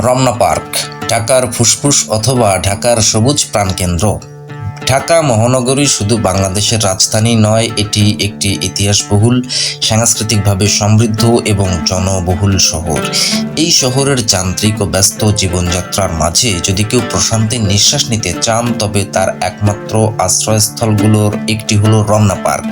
Ramna park ঢাকার ফুসফুস অথবা ঢাকার সবুজ প্রাণকেন্দ্র। ঢাকা মহানগরী শুধু বাংলাদেশের রাজধানী নয়, এটি একটি ইতিহাসবহুল, সাংস্কৃতিকভাবে সমৃদ্ধ এবং জনবহুল শহর। এই শহরের যান্ত্রিক ও ব্যস্ত জীবনযাত্রার মাঝে যদি কেউ প্রশান্তির নিঃশ্বাস নিতে চান, তবে তার একমাত্র আশ্রয়স্থলগুলোর একটি হলো রমনা পার্ক।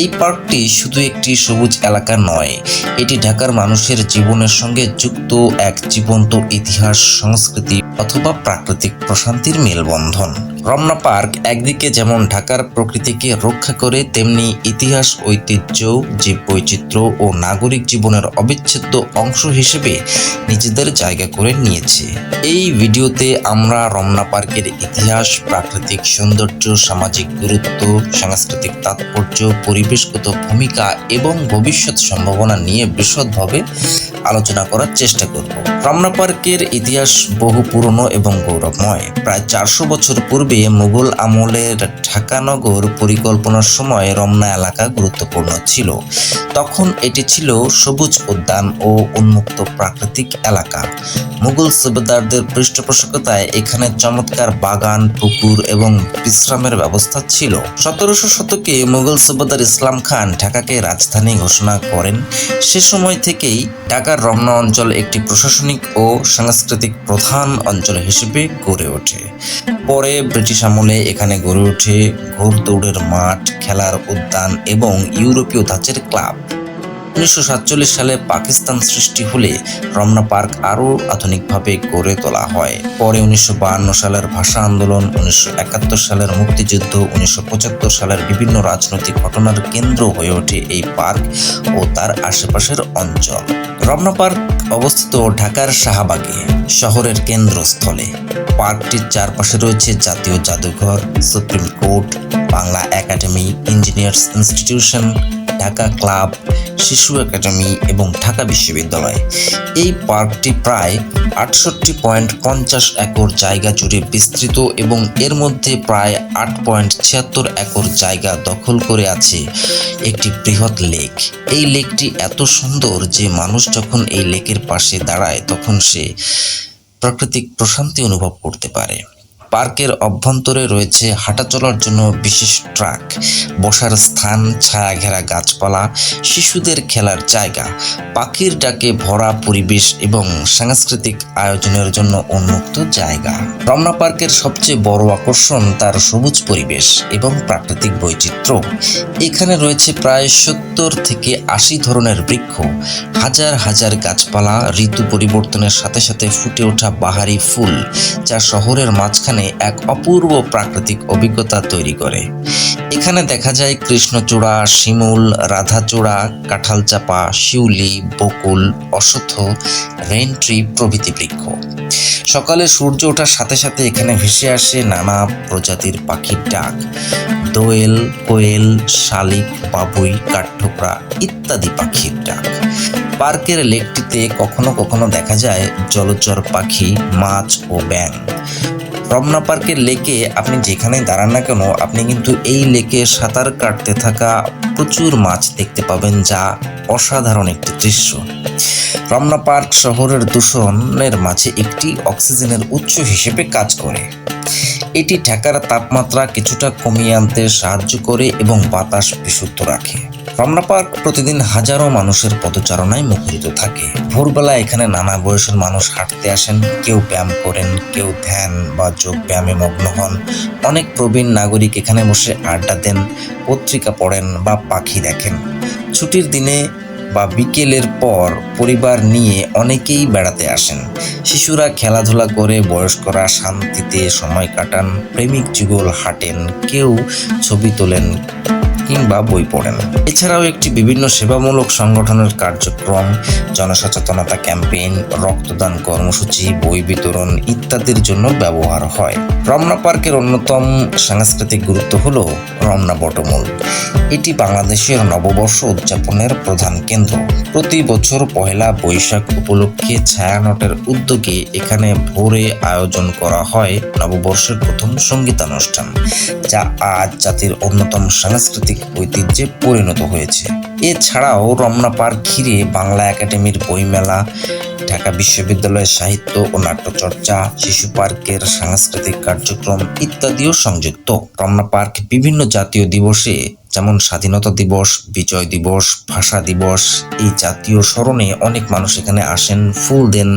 এই পার্কটি শুধু একটি সবুজ এলাকা নয়, এটি ঢাকার মানুষের জীবনের সঙ্গে যুক্ত এক জীবন্ত ইতিহাস, সংস্কৃতি অথবা প্রাকৃতিক প্রশান্তির মেলবন্ধন। রমনা পার্ক একদিকে যেমন ঢাকার প্রকৃতিকে রক্ষা করে, তেমনি ইতিহাস, ঐতিহ্য জীব বৈচিত্র্য ও নাগরিক জীবনের অবিচ্ছেদ্য অংশ হিসেবে নিজেদের জায়গা করে নিয়েছে। এই ভিডিওতে আমরা রমনা পার্কের ইতিহাস, প্রাকৃতিক সৌন্দর্য, সামাজিক গুরুত্ব, সাংস্কৃতিক তাৎপর্য, পরিবেশগত ভূমিকা এবং ভবিষ্যৎ সম্ভাবনা নিয়ে বিশদভাবে আলোচনা করার চেষ্টা করব। রমনা পার্কের ইতিহাস বহু পুরনো এবং গৌরবময়। প্রায় চারশো বছর পূর্বে মুঘল আমলের ঢাকা নগর পরিকল্পনার সময় রমনা এলাকা গুরুত্বপূর্ণ ছিল। তখন এটি ছিল সবুজ উদ্যান ও উন্মুক্ত প্রাকৃতিক এলাকা। মুঘল সুবেদারদের পৃষ্ঠপোষকতায় এখানে চমৎকার বাগান, পুকুর এবং বিশ্রামের ব্যবস্থা ছিল। সতেরোশো শতকে মুঘল সুবেদার ইসলাম খান ঢাকাকে রাজধানী ঘোষণা করেন। সে সময় থেকেই ঢাকার রমনা অঞ্চল একটি প্রশাসনিক ও সাংস্কৃতিক প্রধান অঞ্চল হিসেবে গড়ে ওঠে। পরে ব্রিটিশ আমলে এখানে গড়ে ওঠে ঘোড়দৌড়ের মাঠ, খেলার উদ্যান এবং ইউরোপীয় ধাঁচের ক্লাব। উনিশশো সাতচল্লিশ সালে পাকিস্তান সৃষ্টি হলে রমনা পার্ক আরও আধুনিকভাবে গড়ে তোলা হয়। পরে উনিশশো সালের ভাষা আন্দোলন, উনিশশো একাত্তর সালের মুক্তিযুদ্ধ, উনিশশো পঁচাত্তর সালের বিভিন্ন রাজনৈতিক ঘটনার কেন্দ্র হয়ে ওঠে এই পার্ক ও তার আশেপাশের অঞ্চল। রমনা পার্ক অবস্থিত ঢাকার শাহবাগে, শহরের কেন্দ্রস্থলে। পার্কটির চারপাশে রয়েছে জাতীয় জাদুঘর, supreme court, Bangla academy, engineers institution Dhaka club, শিশু একাডেমি এবং ঢাকা বিশ্ববিদ্যালয়। এই পার্কটি প্রায় আটষট্টি পয়েন্ট পঞ্চাশ একর জায়গা জুড়ে বিস্তৃত এবং এর মধ্যে প্রায় আট পয়েন্ট ছিয়াত্তর একর জায়গা দখল করে আছে একটি বৃহৎ লেক। এই লেকটি এত সুন্দর যে মানুষ যখন এই লেকের পাশে দাঁড়ায় তখন সে প্রাকৃতিক প্রশান্তি অনুভব করতে পারে। পার্কের অভ্যন্তরে রয়েছে হাঁটা চলার জন্য বিশেষ ট্রাক। বসার স্থান ছায়া ঘেরা গাছপালা, শিশুদের খেলার জায়গা, পাখির ডাকে ভরা পরিবেশ এবং সাংস্কৃতিক আয়োজনের জন্য উন্মুক্ত জায়গা। রমনা পার্কের সবচেয়ে বড় আকর্ষণ তার সবুজ পরিবেশ এবং প্রাকৃতিক বৈচিত্র্য। এখানে রয়েছে প্রায় সত্তর থেকে আশি ধরনের বৃক্ষ, হাজার হাজার গাছপালা, ঋতু পরিবর্তনের সাথে সাথে ফুটে ওঠা বাহারি ফুল, যা শহরের মাঝখানে এক অপূর্ব প্রাকৃতিক অভিজ্ঞতা তৈরি করে। এখানে দেখা যায় কৃষ্ণচূড়া, শিমুল, রাধাচূড়া, কাঁঠালচাপা, শিউলি, বকুল, অশ্বত্থ রেন ট্রি প্রভৃতি বৃক্ষ। সকালে সূর্য ওঠার সাথে সাথে এখানে ভেসে আসে নানা প্রজাতির পাখির ডাক। দোয়েল, কোয়েল, শালিক, বাবুই, কাঠঠোকরা ইত্যাদি পাখির ডাক। পার্কের লেকটিতে কখনো কখনো দেখা যায় জলচর পাখি, মাছ ও ব্যাঙ। রমনা পার্কের লেকে আপনি যেখানেই দাঁড়ান না কেন, আপনি কিন্তু এই লেকে সাঁতার কাটতে থাকা প্রচুর মাছ দেখতে পাবেন যা অসাধারণ একটি দৃশ্য। রমনা পার্ক শহরের দূষণের মাঝে একটি অক্সিজেনের উৎস হিসেবে কাজ করে। এটি ঢাকার তাপমাত্রা কিছুটা কমিয়ে আনতে সাহায্য করে এবং বাতাস বিশুদ্ধ রাখে। রমনা পার্ক প্রতিদিন হাজারো মানুষের পদচারণায় মুখরিত থাকে। ভোরবেলা এখানে নানা বয়সের মানুষ হাঁটতে আসেন, কেউ ব্যায়াম করেন, কেউ ধ্যান বা যোগ ব্যায়ামে মগ্ন হন। অনেক প্রবীণ নাগরিক এখানে বসে আড্ডা দেন, পত্রিকা পড়েন বা পাখি দেখেন। ছুটির দিনে বা বিকেলের পর পরিবার নিয়ে অনেকেই বেড়াতে আসেন। শিশুরা খেলাধুলা করে বয়স্করা শান্তিতে সময় কাটান, প্রেমিক যুগল হাঁটেন, কেউ ছবি তোলেন। কিংবা বই পড়েন। এছাড়াও একটি বিভিন্ন সেবামূলক সংগঠনের কার্যক্রম, জনসচেতনতা ক্যাম্পেইন, রক্তদান কর্মসূচি, বই বিতরণ ইত্যাদির জন্য ব্যবহার হয়। রমনা পার্কের অন্যতম সাংস্কৃতিক গুরুত্ব হল রমনা বটমূল। এটি বাংলাদেশের নববর্ষ উদযাপনের প্রধান কেন্দ্র। প্রতি বছর পহেলা বৈশাখ উপলক্ষে ছায়ানটের উদ্যোগে এখানে ভোরে আয়োজন করা হয় নববর্ষের প্রথম সঙ্গীতানুষ্ঠান, যা আজ জাতির অন্যতম সাংস্কৃতিক সাংস্কৃতিক ঐতিহ্যে পরিণত হয়েছে। এছাড়াও রমনা পার্ক ঘিরে বাংলা একাডেমির বইমেলা, ঢাকা বিশ্ববিদ্যালয়ের সাহিত্য ও নাট্যচর্চা, শিশু পার্কের সাংস্কৃতিক কার্যক্রম ইত্যাদিও সংযুক্ত। রমনা পার্ক বিভিন্ন জাতীয় দিবসে, যেমন স্বাধীনতা দিবস, বিজয় দিবস, ভাষা দিবস, এই জাতীয় স্মরণে অনেক মানুষ এখানে আসেন, ফুল দেন,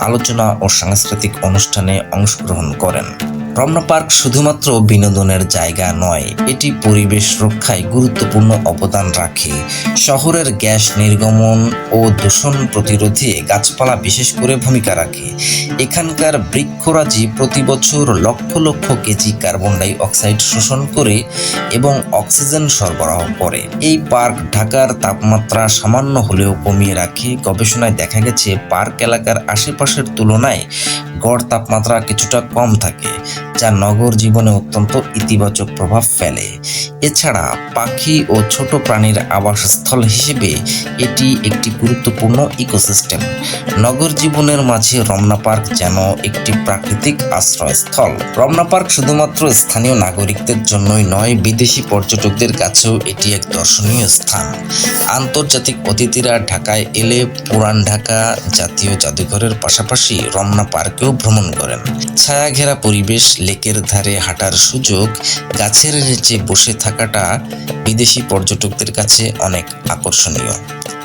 আলোচনা ও সাংস্কৃতিক অনুষ্ঠানে অংশগ্রহণ করেন। রমনা পার্ক শুধুমাত্র বিনোদনের জায়গা নয়, এটি পরিবেশ রক্ষায় গুরুত্বপূর্ণ অবদান রাখে। শহরের গ্যাস নির্গমন ও দূষণ প্রতিরোধে গাছপালা বিশেষ করে ভূমিকা রাখে। এখানকার বৃক্ষরাজি প্রতি বছর lakh lakh KG carbon die oxide শোষণ করে এবং অক্সিজেন সরবরাহ করে। এই পার্ক ঢাকার তাপমাত্রা সামান্য হলেও কমিয়ে রাখে। গবেষণায় দেখা গেছে, পার্ক এলাকার আশেপাশের তুলনায় গড় তাপমাত্রা কিছুটা কম থাকে, যা নগর জীবনে অত্যন্ত ইতিবাচক প্রভাব ফেলে। এছাড়া পাখি ও ছোট প্রাণীর আবাসস্থল হিসেবে এটি একটি গুরুত্বপূর্ণ ইকোসিস্টেম। নগর জীবনের মাঝে রমনা পার্ক যেন একটি প্রাকৃতিক আশ্রয়স্থল। রমনা পার্ক শুধুমাত্র স্থানীয় নাগরিকদের জন্যই নয়, বিদেশি পর্যটকদের কাছেও এটি এক দর্শনীয় স্থান। আন্তর্জাতিক অতিথিরা ঢাকায় এলে পুরান ঢাকা জাতীয় জাদুঘরের পাশাপাশি রমনা পার্কেও ভ্রমণ করেন। ছায়া ঘেরা পরিবেশ, লেকের ধারে হাঁটার সুযোগ, গাছের নিচে বসে থাকাটা বিদেশি পর্যটকদের কাছে অনেক আকর্ষণীয়।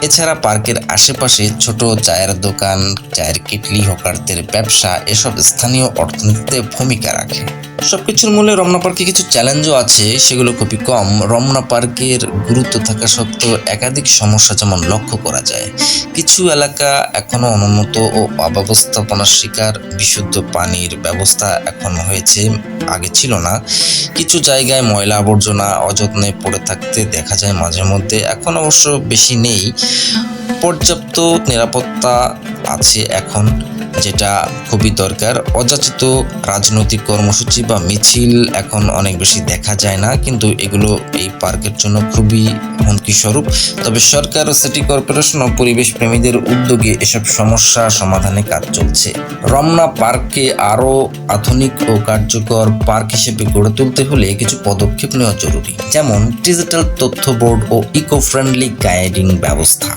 এছাড়া পার্কের আশেপাশে ছোট চায়ের দোকান, চায়ের কিটলি, হকারদের ব্যবসা, এসব স্থানীয় অর্থনীতিতে ভূমিকা রাখে। সবকিছুর মূলে রমনা পার্কে কিছু চ্যালেঞ্জও আছে, সেগুলো খুবই কম। রমনা পার্কের গুরুত্ব থাকা সত্ত্বেও একাধিক সমস্যা যেমন লক্ষ্য করা যায়। কিছু এলাকা এখনও অনুন্নত ও অব্যবস্থাপনার শিকার। বিশুদ্ধ পানির ব্যবস্থা এখন হয়েছে, আগে ছিল না। কিছু জায়গায় ময়লা আবর্জনা অযত্নে পড়ে থাকতে দেখা যায় মাঝে মধ্যে, এখন অবশ্য বেশি নেই। পর্যাপ্ত নিরাপত্তা আছে এখন। যেটা খুবই দরকার। অযাচিত রাজনৈতিক কর্মসূচি বা মিছিল এখন অনেক বেশি দেখা যায় না, কিন্তু এগুলো এই পার্কের জন্য খুবই হুমকি স্বরূপ তবে সরকার ও সিটি কর্পোরেশন ও পরিবেশ প্রেমীদের উদ্যোগে এসব সমস্যা সমাধানে কাজ চলছে। রমনা পার্ককে আরও আধুনিক ও কার্যকর পার্ক হিসেবে গড়ে তুলতে হলে কিছু পদক্ষেপ নেওয়া জরুরি, যেমন ডিজিটাল তথ্য বোর্ড ও ইকো ফ্রেন্ডলি গাইডিং ব্যবস্থা,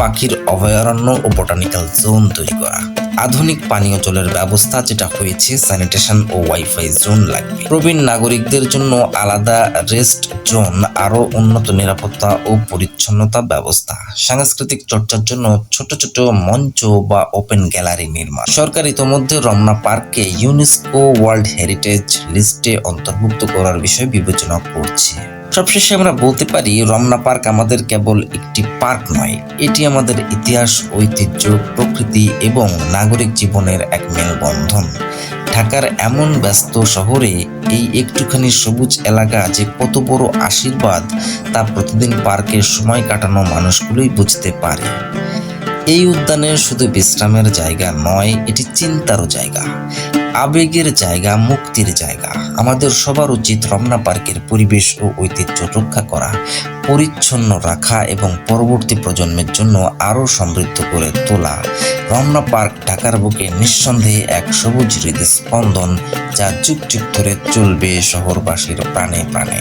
পাখির অভয়ারণ্য ও বোটানিক্যাল জোন তৈরি করা। আধুনিক পানীয় জলের ব্যবস্থা যেটা হয়েছে স্যানিটেশন ও ওয়াইফাই জোন লাগবে। প্রবীণ নাগরিকদের জন্য আলাদা রেস্ট জোন আরও উন্নত নিরাপত্তা ও পরিচ্ছন্নতা ব্যবস্থা। সাংস্কৃতিক চর্চার জন্য ছোট ছোট মঞ্চ বা ওপেন গ্যালারি নির্মাণ। সরকার ইতোমধ্যে রমনা পার্ককে ইউনেস্কো ওয়ার্ল্ড হেরিটেজ লিস্টে অন্তর্ভুক্ত করার বিষয়ে বিবেচনা করছে। সবশেষে আমরা বলতে পারি, রমনা পার্ক আমাদের কেবল একটি পার্ক নয়। এটি আমাদের ইতিহাস, ঐতিহ্য, প্রকৃতি এবং নাগরিক জীবনের এক মেলবন্ধন। ঢাকার এমন ব্যস্ত শহরে এই একটুখানি সবুজ এলাকা যে কত বড় আশীর্বাদ তা প্রতিদিন পার্কে সময় কাটানো মানুষগুলোই বুঝতে পারে। এই উদ্যানের শুধু বিশ্রামের জায়গা নয়, এটি চিন্তারও জায়গা। আবেগের জায়গা, মুক্তির জায়গা। আমাদের সবার উচিত রমনা পার্কের পরিবেশ ও ঐতিহ্য রক্ষা করা, পরিচ্ছন্ন রাখা এবং পরবর্তী প্রজন্মের জন্য আরও সমৃদ্ধ করে তোলা। রমনা পার্ক ঢাকার বুকে নিঃসন্দেহে এক সবুজ হৃদস্পন্দন যা যুগ যুগ ধরে চলবে শহরবাসীর প্রাণে প্রাণে।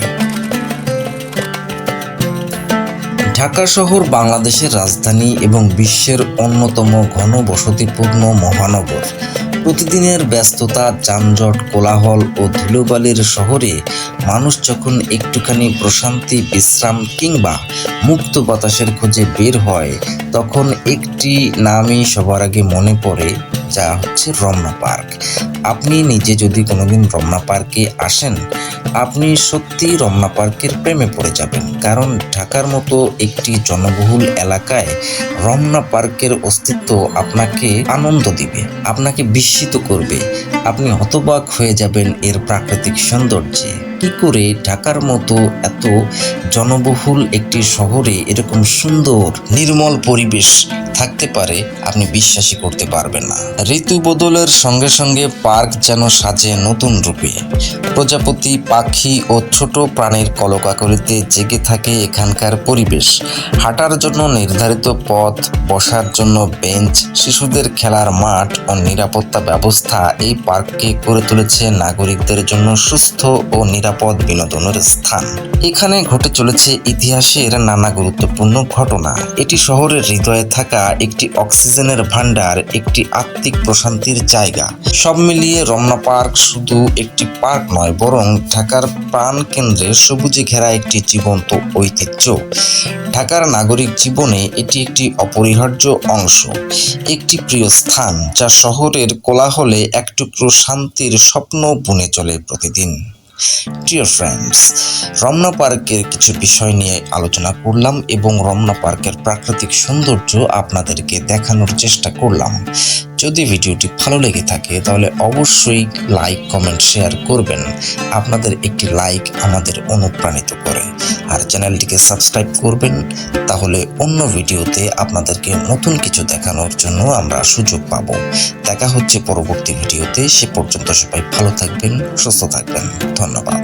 ঢাকা শহর বাংলাদেশের রাজধানী এবং বিশ্বের অন্যতম ঘনবসতিপূর্ণ মহানগর। প্রতিদিনের ব্যস্ততা, যানজট, কোলাহল ও ধুলোবালির শহরে মানুষ যখন একটুখানি প্রশান্তি, বিশ্রাম কিংবা মুক্ত বাতাসের খোঁজে বের হয়, তখন একটি নামই সবার আগে মনে পড়ে যা হচ্ছে রমনা পার্ক। আপনি নিজে যদি কোনোদিন রমনা পার্কে আসেন, আপনি সত্যি রমনা পার্কের প্রেমে পড়ে যাবেন। কারণ ঢাকার মতো একটি জনবহুল এলাকায় রমনা পার্কের অস্তিত্ব আপনাকে আনন্দ দিবে, আপনাকে বিস্মিত করবে। আপনি হতবাক হয়ে যাবেন এর প্রাকৃতিক সৌন্দর্যে। কি করে ঢাকার মতো এত জনবহুল একটি শহরে এরকম সুন্দর, নির্মল পরিবেশ থাকতে পারে আপনি বিশ্বাসই করতে পারবেন না। ঋতু বদলের সঙ্গে সঙ্গে পার্ক যেন সাজে নতুন রূপে। প্রজাপতি, পাখি ও ছোট প্রাণীর কলকাকলিতে জেগে থাকে এখানকার পরিবেশ। হাঁটার জন্য নির্ধারিত পথ, বসার জন্য বেঞ্চ, শিশুদের খেলার মাঠ ও নিরাপত্তা ব্যবস্থা এই পার্ককে করে তুলেছে নাগরিকদের জন্য সুস্থ ও নিরাপদ নিরাপদ বিনোদনের স্থান। এখানে ঘটে চলেছে ইতিহাসের নানা গুরুত্বপূর্ণ ঘটনা। এটি শহরের হৃদয়ে থাকা একটি অক্সিজেনের ভান্ডার একটি আত্মিক প্রশান্তির জায়গা। সব মিলিয়ে রমনা পার্ক শুধু একটি পার্ক নয়, বরং ঢাকার প্রাণ কেন্দ্রে সবুজে ঘেরা একটি জীবন্ত ঐতিহ্য। ঢাকার নাগরিক জীবনে এটি একটি অপরিহার্য অংশ, একটি প্রিয় স্থান, যা শহরের কোলাহলে এক টুকরো শান্তির স্বপ্ন বুনে চলে প্রতিদিন। ডিয়ার ফ্রেন্ডস রমনা পার্কের কিছু বিষয় নিয়ে আলোচনা করলাম এবং রমনা পার্কের প্রাকৃতিক সৌন্দর্য আপনাদেরকে দেখানোর চেষ্টা করলাম। যদি ভিডিওটি ভালো লেগে থাকে, তাহলে অবশ্যই লাইক কমেন্ট শেয়ার করবেন। আপনাদের একটি লাইক আমাদের অনুপ্রাণিত করে। আর চ্যানেলটিকে সাবস্ক্রাইব করবেন, তাহলে অন্য ভিডিওতে আপনাদেরকে নতুন কিছু দেখানোর জন্য আমরা সুযোগ পাব। দেখা হচ্ছে পরবর্তী ভিডিওতে। সে পর্যন্ত সবাই ভালো থাকবেন, সুস্থ থাকবেন। ধন্যবাদ।